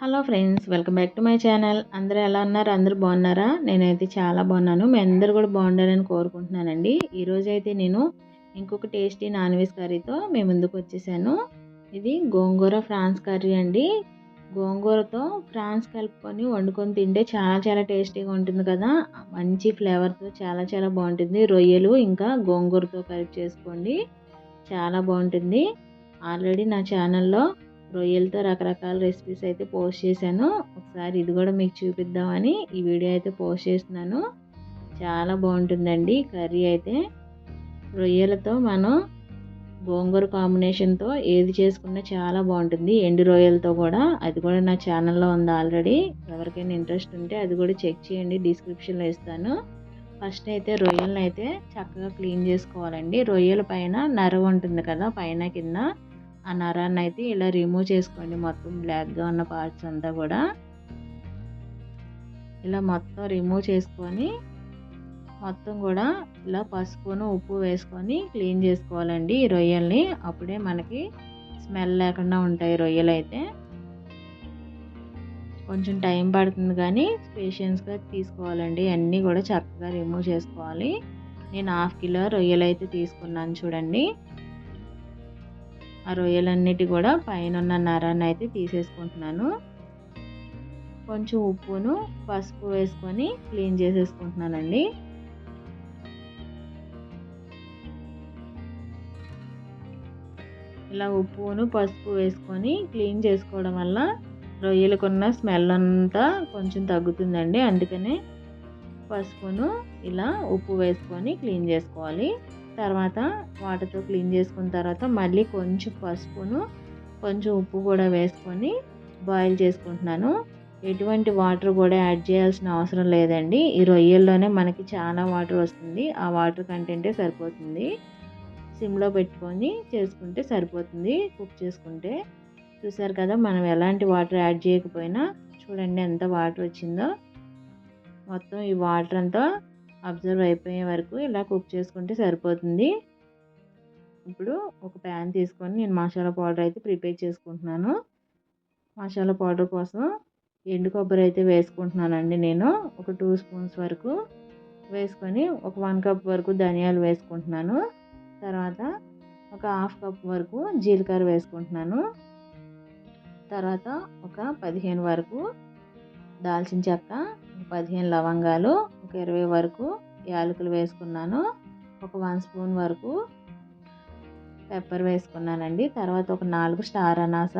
Hello friends welcome back to my channel. అందరూ ఎలా ఉన్నారు? అందరూ బాగున్నారా? నేనైతే చాలా బాగున్నాను. మీ అందరూ కూడా బాగుండాలని కోరుకుంటున్నానండి. ఈరోజు అయితే నేను ఇంకొక టేస్టీ నాన్ వెజ్ కర్రీతో మీ ముందుకు వచ్చేసాను. ఇది గోంగూర ఫ్రాన్స్ కర్రీ అండి. గోంగూరతో ఫ్రాన్స్ కలుపుకొని వండుకొని తింటే చాలా చాలా టేస్టీగా ఉంటుంది కదా. మంచి ఫ్లేవర్తో చాలా చాలా బాగుంటుంది. రొయ్యలు ఇంకా గోంగూరతో కలిపి చేసుకోండి. చాలా బాగుంటుంది. ఆల్రెడీ నా ఛానల్లో రొయ్యలతో రకరకాల రెసిపీస్ అయితే పోస్ట్ చేశాను. ఒకసారి ఇది కూడా మీకు చూపిద్దామని ఈ వీడియో అయితే పోస్ట్ చేస్తున్నాను. చాలా బాగుంటుందండి కర్రీ అయితే. రొయ్యలతో మనం గోంగూర కాంబినేషన్తో ఏది చేసుకున్నా చాలా బాగుంటుంది. ఎండు రొయ్యలతో కూడా. అది కూడా నా ఛానల్లో ఉంది ఆల్రెడీ ఎవరికైనా ఇంట్రెస్ట్ ఉంటే అది కూడా చెక్ చేయండి. డిస్క్రిప్షన్లో ఇస్తాను. ఫస్ట్ అయితే రొయ్యలను అయితే చక్కగా క్లీన్ చేసుకోవాలండి. రొయ్యల పైన నర ఉంటుంది కదా పైన కింద. ఆ నరాన్ని అయితే ఇలా రిమూవ్ చేసుకోండి. మొత్తం బ్లాక్గా ఉన్న పార్ట్స్ అంతా కూడా. ఇలా మొత్తం రిమూవ్ చేసుకొని మొత్తం కూడా ఇలా పసుపును ఉప్పు వేసుకొని క్లీన్ చేసుకోవాలండి ఈ రొయ్యల్ని. అప్పుడే మనకి స్మెల్ లేకుండా ఉంటాయి రొయ్యలు అయితే. కొంచెం టైం పడుతుంది కానీ పేషెన్స్గా తీసుకోవాలండి. అన్నీ కూడా చక్కగా రిమూవ్ చేసుకోవాలి. నేను హాఫ్ కిలో రొయ్యలు అయితే తీసుకున్నాను చూడండి. ఆ రొయ్యలన్నిటి కూడా పైన ఉన్న నరాన్ని అయితే తీసేసుకుంటున్నాను. కొంచెం ఉప్పును పసుపు వేసుకొని క్లీన్ చేసేసుకుంటున్నానండి. ఇలా ఉప్పును పసుపు వేసుకొని క్లీన్ చేసుకోవడం వల్ల రొయ్యలకున్న స్మెల్ అంతా కొంచెం తగ్గుతుందండి. అందుకనే పసుపును ఇలా ఉప్పు వేసుకొని క్లీన్ చేసుకోవాలి. తర్వాత వాటర్తో క్లీన్ చేసుకున్న తర్వాత మళ్ళీ కొంచెం పసుపును కొంచెం ఉప్పు కూడా వేసుకొని బాయిల్ చేసుకుంటున్నాను. ఎటువంటి వాటర్ కూడా యాడ్ చేయాల్సిన అవసరం లేదండి. ఈ రొయ్యల్లోనే మనకి చాలా వాటర్ వస్తుంది. ఆ వాటర్ కంటెంటే సరిపోతుంది. సిమ్లో పెట్టుకొని చేసుకుంటే సరిపోతుంది. కుక్ చేసుకుంటే. చూసారు కదా మనం ఎలాంటి వాటర్ యాడ్ చేయకపోయినా చూడండి ఎంత వాటర్ వచ్చిందో. మొత్తం ఈ వాటర్ అంతా అబ్జర్వ్ అయిపోయే వరకు ఇలా కుక్ చేసుకుంటే సరిపోతుంది. ఇప్పుడు ఒక ప్యాన్ తీసుకొని నేను మసాలా పౌడర్ అయితే ప్రిపేర్ చేసుకుంటున్నాను. మసాలా పౌడర్ కోసం ఎండు కొబ్బరి అయితే వేసుకుంటున్నానండి నేను. ఒక టూ స్పూన్స్ వరకు వేసుకొని ఒక వన్ కప్ వరకు ధనియాలు వేసుకుంటున్నాను. తర్వాత ఒక హాఫ్ కప్ వరకు జీలకర్ర వేసుకుంటున్నాను. తర్వాత ఒక పదిహేను వరకు దాల్చిన చెక్క పదిహేను లవంగాలు ఒక ఇరవై వరకు యాలకులు వేసుకున్నాను. ఒక వన్ స్పూన్ వరకు పెప్పర్ వేసుకున్నానండి. తర్వాత ఒక నాలుగు స్టార్ అనాస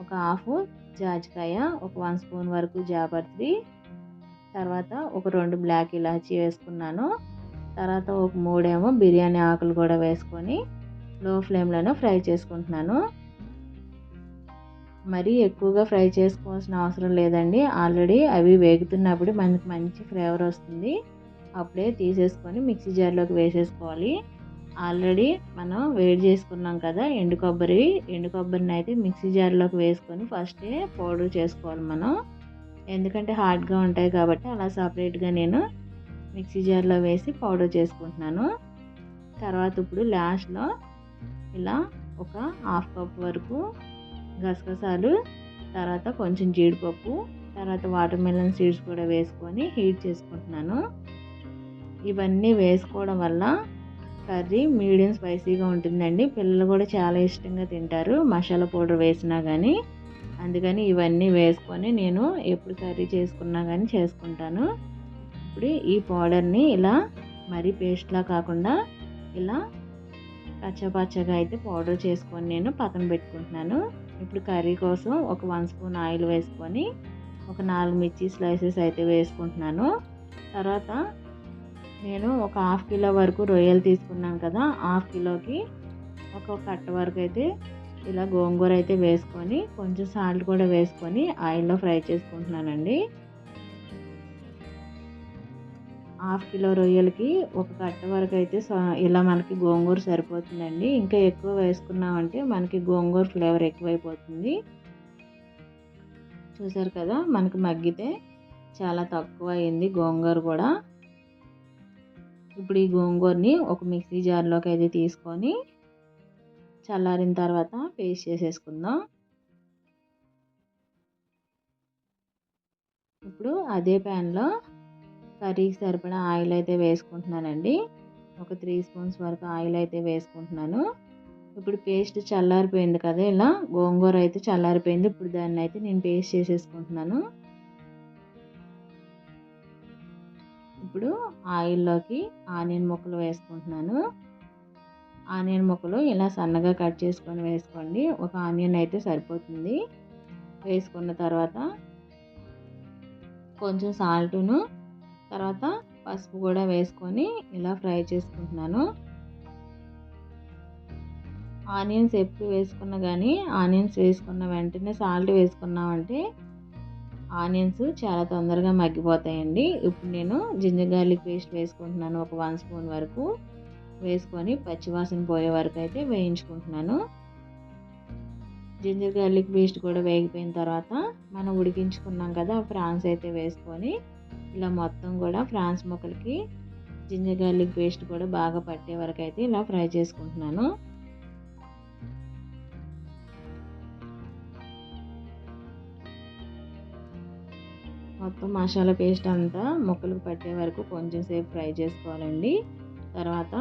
ఒక హాఫ్ జాజికాయ ఒక వన్ స్పూన్ వరకు జాపత్రి తర్వాత ఒక రెండు బ్లాక్ ఇలాచీ వేసుకున్నాను. తర్వాత ఒక మూడేమో బిర్యానీ ఆకులు కూడా వేసుకొని లో ఫ్లేమ్లోనే ఫ్రై చేసుకుంటున్నాను. మరీ ఎక్కువగా ఫ్రై చేసుకోవాల్సిన అవసరం లేదండి. ఆల్రెడీ అవి వేగుతున్నప్పుడు మనకి మంచి ఫ్లేవర్ వస్తుంది. అప్పుడే తీసేసుకొని మిక్సీ జార్లోకి వేసేసుకోవాలి. ఆల్రెడీ మనం వేడి చేసుకున్నాం కదా ఎండు కొబ్బరి. ఎండు కొబ్బరిని అయితే మిక్సీ జార్లోకి వేసుకొని ఫస్టే పౌడర్ చేసుకోవాలి మనం. ఎందుకంటే హార్డ్గా ఉంటాయి కాబట్టి అలా సపరేట్గా నేను మిక్సీ జార్లో వేసి పౌడర్ చేసుకుంటున్నాను. తర్వాత ఇప్పుడు లాస్ట్లో ఇలా ఒక హాఫ్ కప్ వరకు గసగసాలు తర్వాత కొంచెం జీడిపప్పు తర్వాత వాటర్ మెలన్ సీడ్స్ కూడా వేసుకొని హీట్ చేసుకుంటున్నాను. ఇవన్నీ వేసుకోవడం వల్ల కర్రీ మీడియం స్పైసీగా ఉంటుందండి. పిల్లలు కూడా చాలా ఇష్టంగా తింటారు. మసాలా పౌడర్ వేసినా కానీ అందుకని ఇవన్నీ వేసుకొని నేను ఎప్పుడు కర్రీ చేసుకున్నా కానీ చేసుకుంటాను. ఇప్పుడు ఈ పౌడర్ని ఇలా మరీ పేస్ట్లా కాకుండా ఇలా పచ్చపచ్చగా అయితే పౌడర్ చేసుకొని నేను పక్కన పెట్టుకుంటున్నాను. ఇప్పుడు కర్రీ కోసం ఒక వన్ స్పూన్ ఆయిల్ వేసుకొని ఒక నాలుగు మిర్చి స్లైసెస్ అయితే వేసుకుంటున్నాను. తర్వాత నేను ఒక హాఫ్ కిలో వరకు రొయ్యలు తీసుకున్నాను కదా హాఫ్ కిలోకి ఒక కట్ట వరకు అయితే ఇలా గోంగూర అయితే వేసుకొని కొంచెం సాల్ట్ కూడా వేసుకొని ఆయిల్లో ఫ్రై చేసుకుంటున్నానండి. హాఫ్ కిలో రొయ్యలకి ఒక కట్ట వరకు అయితే ఇలా మనకి గోంగూర సరిపోతుందండి. ఇంకా ఎక్కువ వేసుకున్నామంటే మనకి గోంగూర ఫ్లేవర్ ఎక్కువైపోతుంది. చూసారు కదా మనకి మగ్గితే చాలా తక్కువ అయింది గోంగూర కూడా. ఇప్పుడు ఈ గోంగూరని ఒక మిక్సీ జార్లోకి అయితే తీసుకొని చల్లారిన తర్వాత పేస్ట్ చేసేసుకుందాం. ఇప్పుడు అదే ప్యాన్లో కర్రీకి సరిపడా ఆయిల్ అయితే వేసుకుంటున్నానండి. ఒక త్రీ స్పూన్స్ వరకు ఆయిల్ అయితే వేసుకుంటున్నాను. ఇప్పుడు పేస్ట్ చల్లారిపోయింది కదా ఇలా గోంగూర అయితే చల్లారిపోయింది. ఇప్పుడు దాన్ని అయితే నేను పేస్ట్ చేసేసుకుంటున్నాను. ఇప్పుడు ఆయిల్లోకి ఆనియన్ ముక్కలు వేసుకుంటున్నాను. ఆనియన్ ముక్కలు ఇలా సన్నగా కట్ చేసుకొని వేసుకోండి. ఒక ఆనియన్ అయితే సరిపోతుంది. వేసుకున్న తర్వాత కొంచెం సాల్టును తర్వాత పసుపు కూడా వేసుకొని ఇలా ఫ్రై చేసుకుంటున్నాను. ఆనియన్స్ ఎప్పుడు వేసుకున్నా కానీ ఆనియన్స్ వేసుకున్న వెంటనే సాల్ట్ వేసుకున్నామంటే ఆనియన్స్ చాలా తొందరగా మగ్గిపోతాయండి. ఇప్పుడు నేను జింజర్ గార్లిక్ పేస్ట్ వేసుకుంటున్నాను ఒక వన్ స్పూన్ వరకు. వేసుకొని పచ్చివాసన పోయే వరకు అయితే వేయించుకుంటున్నాను. జింజర్ గార్లిక్ పేస్ట్ కూడా వేగిపోయిన తర్వాత మనం ఉడికించుకున్నాం కదా ఫ్రాన్స్ అయితే వేసుకొని ఇలా మొత్తం కూడా ఫ్రాన్స్ ముక్కలకి జింజర్ గార్లిక్ పేస్ట్ కూడా బాగా పట్టే వరకు అయితే ఇలా ఫ్రై చేసుకుంటున్నాను. మొత్తం మసాలా పేస్ట్ అంతా ముక్కలకు పట్టే వరకు కొంచెం సేపు ఫ్రై చేసుకోవాలండి. తర్వాత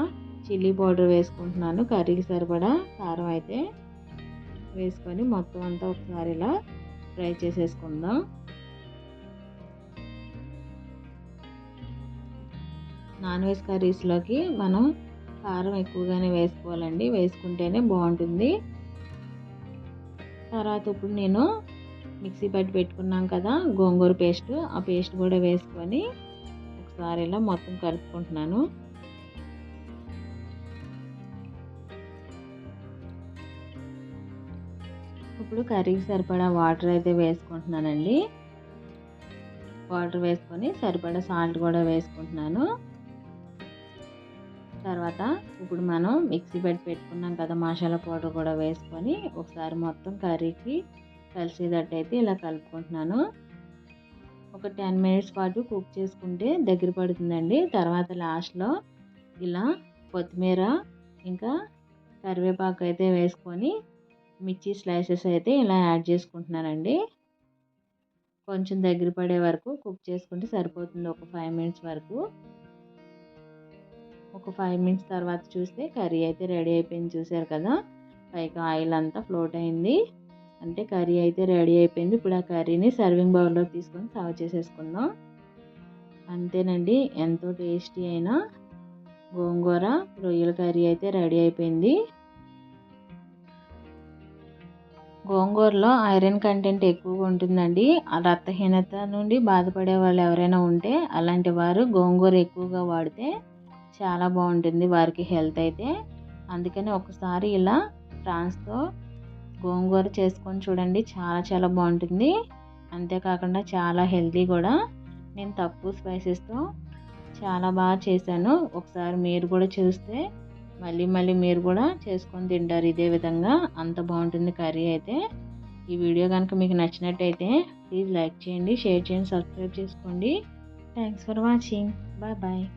చిల్లీ పౌడర్ వేసుకుంటున్నాను కర్రీకి సరిపడా కారం అయితే వేసుకొని మొత్తం అంతా ఒకసారి ఇలా ఫ్రై చేసేసుకుందాం. నాన్ వెజ్ కర్రీస్లోకి మనం కారం ఎక్కువగానే వేసుకోవాలండి. వేసుకుంటేనే బాగుంటుంది. తర్వాత ఇప్పుడు నేను మిక్సీ పట్టి పెట్టుకున్నాం కదా గోంగూర పేస్ట్. ఆ పేస్ట్ కూడా వేసుకొని ఒకసారి ఇలా మొత్తం కలుపుకుంటున్నాను. ఇప్పుడు కర్రీకి సరిపడా వాటర్ అయితే వేసుకుంటున్నానండి. వాటర్ వేసుకొని సరిపడా సాల్ట్ కూడా వేసుకుంటున్నాను. తర్వాత ఇప్పుడు మనం మిక్సీ పెట్టి పెట్టుకున్నాం కదా మసాలా పౌడర్ కూడా వేసుకొని ఒకసారి మొత్తం కర్రీకి కలిసేటట్టు అయితే ఇలా కలుపుకుంటున్నాను. ఒక టెన్ మినిట్స్ పాటు కుక్ చేసుకుంటే దగ్గర పడుతుందండి. తర్వాత లాస్ట్లో ఇలా కొత్తిమీర ఇంకా కరివేపాకు అయితే వేసుకొని మిర్చి స్లైసెస్ అయితే ఇలా యాడ్ చేసుకుంటున్నానండి. కొంచెం దగ్గర పడే వరకు కుక్ చేసుకుంటే సరిపోతుంది. ఒక ఫైవ్ మినిట్స్ వరకు ఒక ఫైవ్ మినిట్స్ తర్వాత చూస్తే కర్రీ అయితే రెడీ అయిపోయింది. చూసారు కదా? పైకి ఆయిల్ అంతా ఫ్లోట్ అయింది. అంటే కర్రీ అయితే రెడీ అయిపోయింది. ఇప్పుడు ఆ కర్రీని సర్వింగ్ బౌల్లోకి తీసుకొని సర్వ్ చేసేసుకుందాం. అంతేనండి. ఎంతో టేస్టీ అయిన గోంగూర రొయ్యల కర్రీ అయితే రెడీ అయిపోయింది. గోంగూరలో ఐరన్ కంటెంట్ ఎక్కువగా ఉంటుందండి. రక్తహీనత నుండి బాధపడే వాళ్ళు ఎవరైనా ఉంటే అలాంటి వారు గోంగూర ఎక్కువగా వాడితే చాలా బాగుంటుంది వారికి హెల్త్ అయితే. అందుకని ఒకసారి ఇలా ఫ్రాన్స్తో గోంగూర చేసుకొని చూడండి. చాలా చాలా బాగుంటుంది. అంతేకాకుండా చాలా హెల్తీ కూడా. నేను తక్కువ స్పైసెస్తో చాలా బాగా చేశాను. ఒకసారి మీరు కూడా చూస్తే మళ్ళీ మళ్ళీ మీరు కూడా చేసుకొని తింటారు ఇదే విధంగా. అంత బాగుంటుంది కర్రీ అయితే. ఈ వీడియో కనుక మీకు నచ్చినట్టయితే ప్లీజ్ లైక్ చేయండి షేర్ చేయండి సబ్స్క్రైబ్ చేసుకోండి. Thanks for watching. Bye bye.